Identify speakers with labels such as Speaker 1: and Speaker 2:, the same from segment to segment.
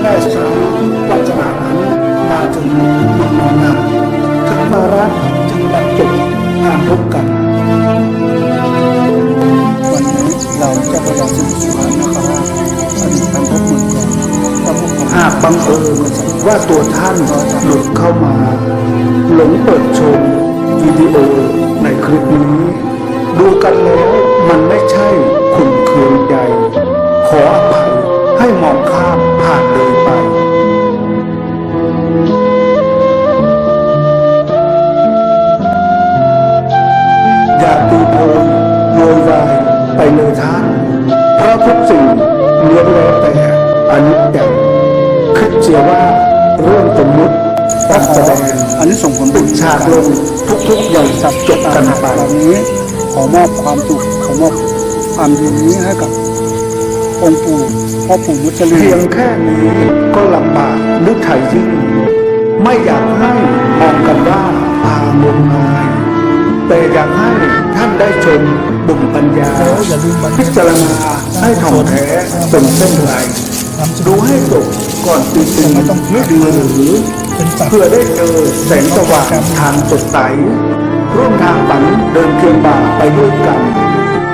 Speaker 1: เชื่อแน่สาววาจนานั้นมาถึงมันนอนนำถึงมารักจึงบรรจบการพบกัน
Speaker 2: วันนี้เราจะพยายามสื่อสานะครับว่าอดีตท่านพบเหมือนกันถ้าบของ
Speaker 1: หากบังเอิญว่าตัวท่านหลุดเข้ามาหลงเปิดชมวิดีโอในคลิปนี้ ดูกันแล้ว เพราะทุกสิ่งล้วนแล้วแต่อนิจจังคิดเสียว่าเรื่องสมมุติการแสดง
Speaker 2: อันนี้ส่งผล
Speaker 1: ปิดฉากลงทุกๆอย่างจับจบกันไป
Speaker 2: นนี้ ขอมอบความสุขขอมอบความดีนี้ให้กับองค์ปู่พ่อปู่มุจลิ
Speaker 1: เพียงแค่นี้ก็ลำบากหรือไถ่ยิ่งไม่อยากให้มองกันว่าพางมงาย แต่อยากให้ท่านได้ชมบุญปัญญา
Speaker 2: อย่าลืมบัน
Speaker 1: พิจารณาให้ท่องแท้เป็นเส้นไรดูให้จบก่อนตีตึงไม่ต้องนึกมือหรือ
Speaker 2: เป็นตัด
Speaker 1: เพื่อได้เจอแสงสว่างทางสดใส ร่วมทางฝันเดินเคียงบ่าไปด้วยกัน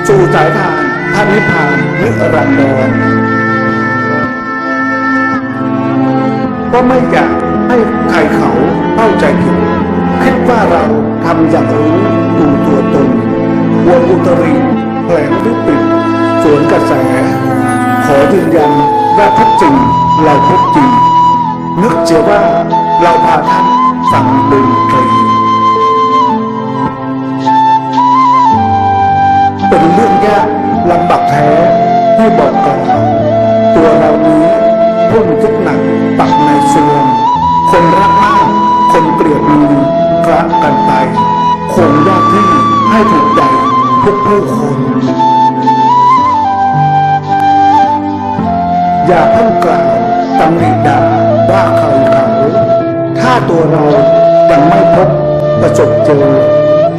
Speaker 1: สู่สายทางพระนิพพานนิรันดรก็ไม่อยากให้ใครเขาเข้าใจผิด คิดว่าเราทำอย่างรู้ดูตัวตนวงอุตริแผลงหรือปิดสวนกระแส ขอยืนยันว่าพบจริงเราพบจริง นึกเชื่อว่าเราพาท่านฟังดนตรีเป็นเรื่องยากลำบากแท้ให้บอกกล่าวตัวเรานี้พุ่งคิดหนักปักในส่วน คน อย่าเพิ่งกล่าวตำหนิด่าว่าใครเขาถ้าตัวเรายังไม่พบประสบเจอ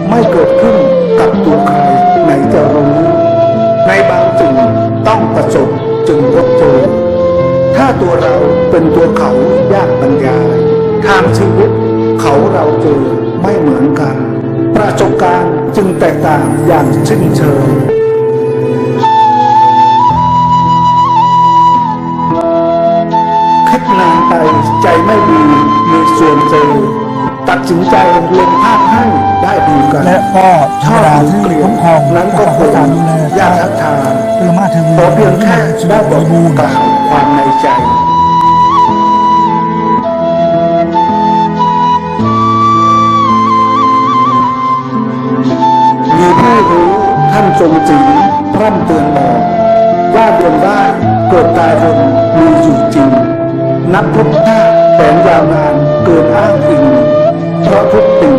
Speaker 1: ไม่เกิดขึ้นกับตัวใครไหนจะรู้ในบางสิ่งต้องประสบจึงพบเจอ ถ้าตัวเราเป็นตัวเขายากบรรยายทางชีวิตเขาเราเจอไม่เหมือนกัน ประสบการณ์จึงแตกต่างอย่างสิ้นเชิงคิดนานไปใจไม่ดีมีส่วนเจอตัดสินใจลงภาพให้ได้ดีกัน
Speaker 2: และก็ธ
Speaker 1: ช
Speaker 2: รรม
Speaker 1: อบ
Speaker 2: ดา
Speaker 1: ดู
Speaker 2: ที่
Speaker 1: เกลีย
Speaker 2: คุ้
Speaker 1: ด
Speaker 2: มครอง
Speaker 1: นั้นก็คง
Speaker 2: การดูแล
Speaker 1: ยากทักทาย
Speaker 2: เรือมาทีวี
Speaker 1: ขอเพียงแค่
Speaker 2: ชีวิ
Speaker 1: ได้
Speaker 2: ต
Speaker 1: บบอก
Speaker 2: ริบูรณ์
Speaker 1: กล่าวความในใจ ทรงจริงพร่ำเตือนบอกว่าเดือนได้เกิดตายบนมีอยู่จริง นับพุทธะแสนยาวนานเกินอ้างอิงเพราะทุกสิ่ง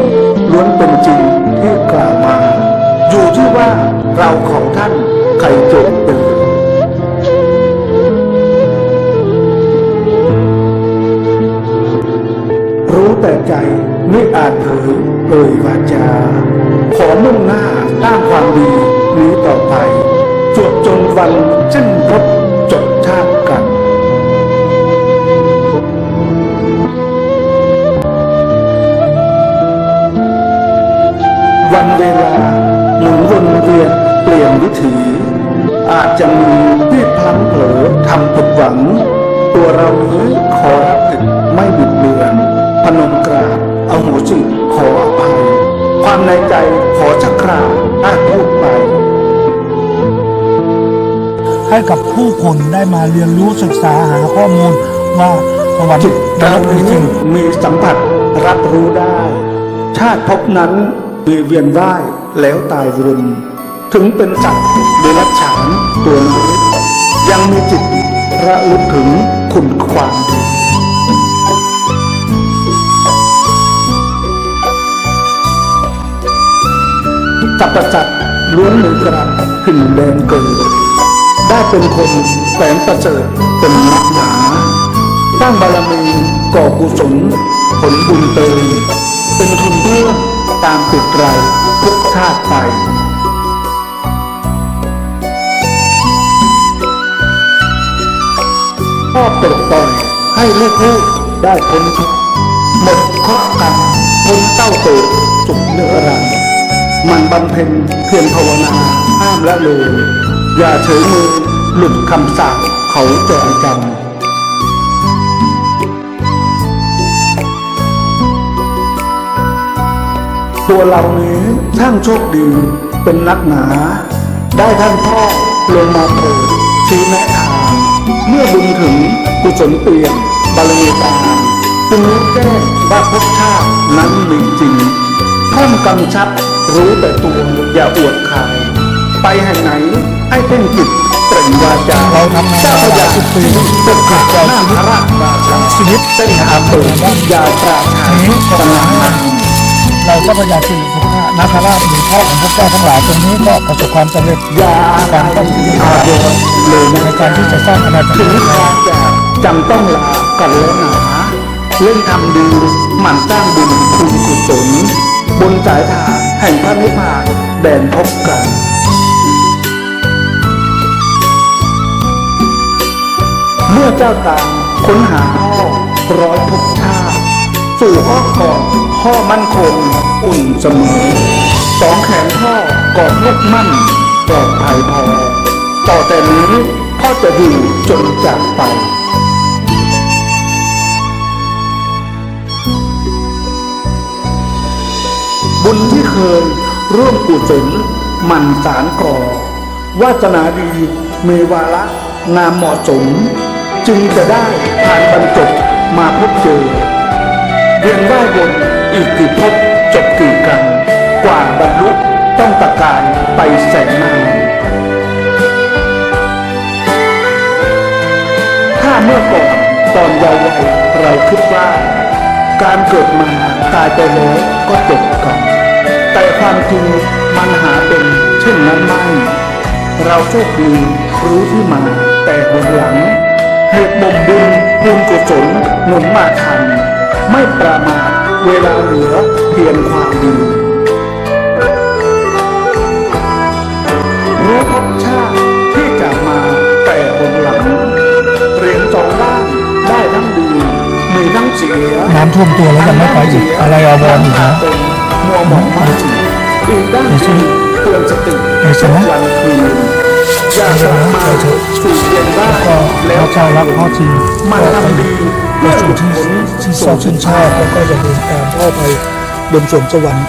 Speaker 1: ล้วนเป็นจริงที่กล่าวมา อยู่ที่ว่าเราของท่านใครจบตื่นรู้แต่ใจไม่อาจเผยเอ่ยวาจา ขอมุ่งหน้าตั้งความดี นี้ต่อไปจวบจนวันสิ้นพบจดชาติกันวันเวลาหมุนวนเวียนเปลี่ยนวิถีอาจจะมีที่พลังเผลอทำผิดหวัง ตัวเรานี้ขอรับผิดไม่บิดเบือน พนมกราบเอาหัวจิขออภัย ความในใจขอชักคราอาจพูดไป
Speaker 2: ให้กับผู้คนได้มาเรียนรู้ศึกษาหาข้อมูลว่าสวรรค์
Speaker 1: จิต
Speaker 2: นร
Speaker 1: เรา
Speaker 2: กมีจริง
Speaker 1: มีสัมผัสรับรู้ได้ ชาติภพนั้นมีเวียนว่ายแล้วตายวนถึงเป็นสัตว์เดรัจฉานตัวน้อยยังมีจิตระลึกถึงคุณความดีสัพพสัตว์ล้วนมือกระขึ้นแดนเกิด ได้เป็นคนแสนประเสริฐเป็นนักหนาสร้างบารมีก่อกุศลผลบุญเตยเป็นทุนเพื่อตามติดไรทุกชาติไปปลดปล่อยให้ลูกๆได้พ้นทุกหมดเคราะห์กรรมพ้นเต้าเติบสุขเนื้อรังมันบำเพ็ญเพียรภาวนาห้ามละเลย อย่าเฉยมือหลุดคำสาปเขาจองจำตัวเรานี้ช่างโชคดีเป็นนักหนา ได้ท่านพ่อลงมาโปรดชี้แนะทางเมื่อบุญถึงกุศลเปลี่ยนบารมีตาจึงรู้แจ้ว่าภพชาตินั้นมีจริงท่องกำชับรู้แต่ตัวอย่าอวดขาย ไปแห่งไหนให้เพ่งจิตเปล่งวาจา
Speaker 2: เราทำงาน
Speaker 1: เจ้าพระยา
Speaker 2: สิบปี
Speaker 1: เป็นขาดหน้าพระราชราชี
Speaker 2: วิต
Speaker 1: เต้นหาเปิดยาปราชา
Speaker 2: นี้
Speaker 1: ตำนาน
Speaker 2: เราก็พยายามสิริพุทธะนาคราชหรือพ่อของพวกเจ้าทั้งหลายตรงนี้ก็ประสบความสำเร็จ
Speaker 1: ยาการต้องอาโดนเลย
Speaker 2: ในการที่จะสร้างอาณาจักรง
Speaker 1: ทางจากจำต้องลากันแล้วหนาเล่นทำดีหมั่นสร้างบุญคุณกุศลบนสายทางแห่งพระนิพพานแดนพบกัน เมื่อเจ้าตามค้นหาพ่อร้อยภพชาติสู่อ้อมกอดพ่อมั่นคงอุ่นเสมอสองแขนพ่อกอดลูกมั่นปลอดภัยพอต่อแต่นี้พ่อจะอยู่จนจากไปบุญที่เคยร่วมกุศลหมั่นสารก่อวาสนาดีมีวาระงามเหมาะสม จึงจะได้ผ่านบรรจบมาพบเจอเวียนว่ายวนอีกกี่ภพจบกี่กันกว่าบรรลุต้องตะการไปแสนนานถ้าเมื่อก่อนตอนเยาว์วัยเราคิดว่า การเกิดมาตายไปแล้วก็จบกัน แต่ความจริงมันหาเป็นเช่นนั้นไม่ เราโชคดีรู้ที่มาแต่บนหลัง เหตุบ่มบุญบุญกุศลหนุนมาทัน ไม่ประมาทเวลาเหลือเพียงความดีรู้ภพชาติที่จะมาแต่บนหลังเหรียญสองด้านได้ทั้งดีมีทั้งเสีย
Speaker 2: น้ำท่วมตัวแล้วยังไม่ไปอีกอะไรอาวรณ์อีกนะ
Speaker 1: มัวหมองไม่ถึงอีกด้านที่เตือนสติ
Speaker 2: ในสมอง
Speaker 1: วันคืน อย่ากลับมาสู่เย็นได้
Speaker 2: ก็พ
Speaker 1: แล้ว
Speaker 2: ระเจ้ารักพ่อจริง
Speaker 1: มันทำดี
Speaker 2: ในส่วนที่ที่ชอบชื่นชอบแล้วก็จะเดินตามพ่อไปบนสวงสวรรค์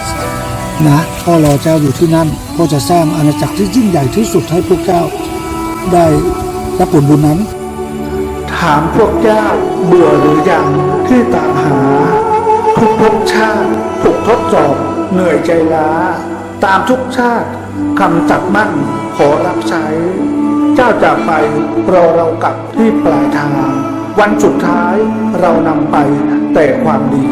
Speaker 2: นะพ่อรอเจ้าอยู่ที่นั่นพ่อจะสร้างอาณาจักรที่ยิ่งใหญ่ที่สุดให้พวกเจ้า ได้รับผลบุญนั้น
Speaker 1: ถามพวกเจ้าเบื่อหรือยังที่ตามหา ทุกภพชาติถูกทดสอบเหนื่อยใจล้า ตามทุกชาติคำตัดมั่น ขอรับใช้ เจ้าจากไปรอเรากลับที่ปลายทาง วันสุดท้ายเรานำไปแต่ความดี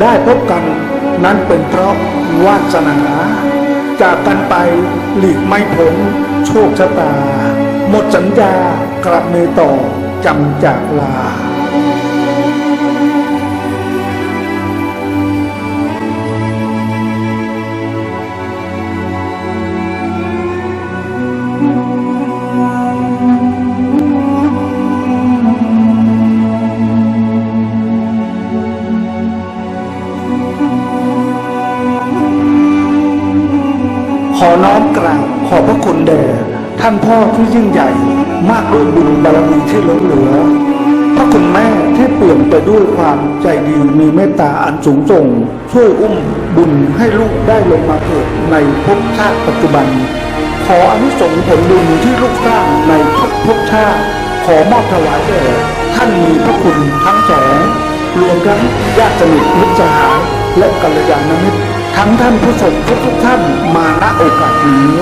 Speaker 1: ได้พบกันนั้นเป็นเพราะวาสนา จากกันไปหลีกไม่พ้นโชคชะตา หมดสัญญากลับมือต่อจำจากลา ขอน้อมกราบขอบพระคุณแด่ท่านพ่อที่ยิ่งใหญ่ มากด้วยบุญบารมีที่ล้นเหลือ พระคุณแม่ที่เปลี่ยนไปด้วยความใจดีมีเมตตาอันสูงส่ง ช่วยอุ้มบุญให้ลูกได้ลงมาเกิดในภพชาติปัจจุบัน ขออนุสงผลบุญที่ลูกสร้างในทุกภพชาติ ขอมอบถวายแด่ท่านมีพระคุณทั้งสองรวมทั้งญาติสนิทมิตรสหายและกัลยาณมิตร ทั้งท่านผู้ชมทุกๆท่านมาณโอกาสนี้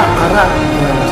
Speaker 1: ค